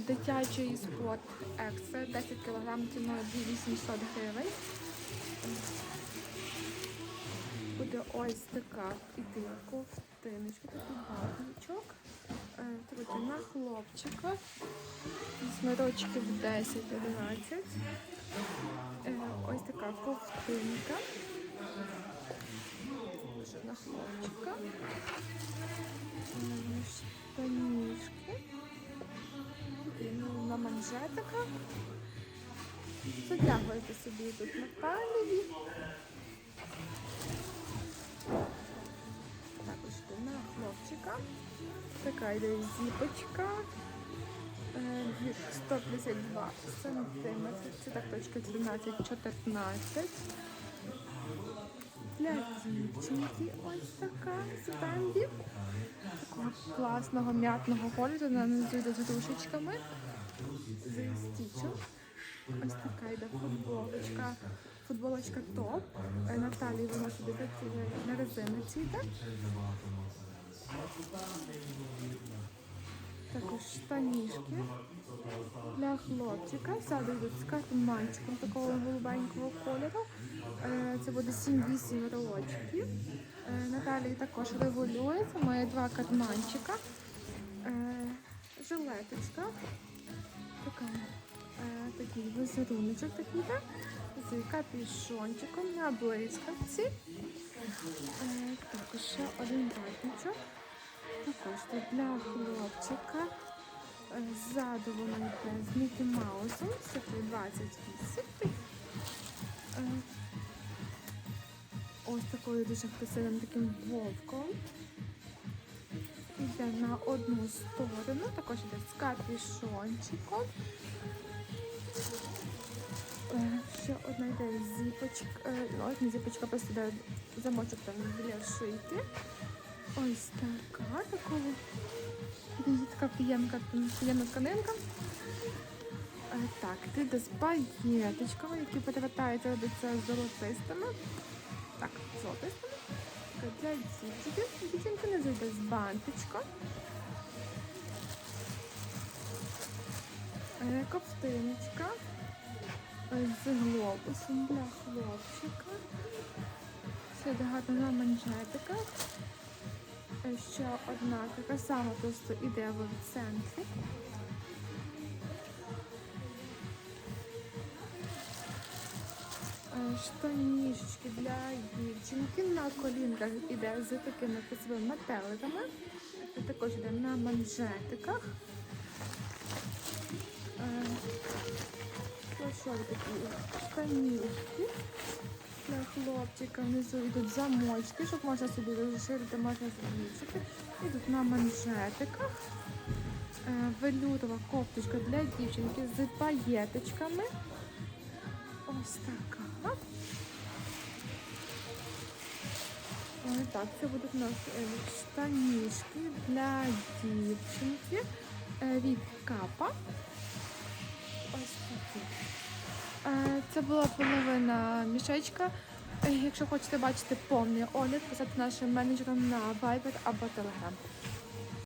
Дитячий спорт екстра 10 кг ціною 2800 гривень. Буде ось така іди ковтиночка, такий батничок. Е, на хлопчика. Смирочків 10-11. Е, Ось така ковтинка. На хлопчика. На. Затягуєте собі тут на талії. Також на хлопчика. Така йде зіпочка. Е, 152 сантиметри. Це так точка 13-14. Для дівчинки ось така стенді. Такого класного м'ятного кольору. Вона йде з рушечками. З. Ось така йде футболочка. Футболочка топ. Е, На талії вона собі працює на резиночці йде. Також штанішки для хлопчика. Ззаду йдуть з карманчиком такого голубенького кольору. Е, Це буде 7-8 рочків. Е, На талії також регулюється. Має два карманчика. Е, Жилеточка. Візеруночок такий, так? з капюшончиком на блискавці. Е, Також ще один братничок. Також тут для хлопчика. Е, Ззаду воно йде з Мікі Маусом, це 28. Е, Ось такою дуже красивим таким вовком. Йде на одну сторону, також йде з капюшончиком. Е, Ще одна йде зіпочка, е, ну, ось не зіпочка, просто йде замочок там біля шийки. Ось така, такого. Дуже така приємна, приємна тканинка. Е, Так, ти йде з паєточками, які перевертаються робиться золотистими. Так, золотистими. Для дівчинки. Дівчинка не зайде з бантичком. Ковтиночка е, з глобусом для хлопчика. Гарно на манжетиках. Е, Ще одна така сама просто іде в центрі. Е, Штанішечки для дівчинки на колінках іде з такими красивими метеликами. Також іде на манжетиках. Такі штанішки для хлопчика. Внизу йдуть замочки, щоб можна собі розширити, можна збільшити. Йдуть на манжетиках. Е, Велюрова кофточка для дівчинки з паєточками. Ось така. Ось так, це будуть у нас е, штанішки для дівчинки е, від капа. Це була половина мішечка. Якщо хочете бачити повний огляд, писати нашим менеджерам на Viber або Telegram.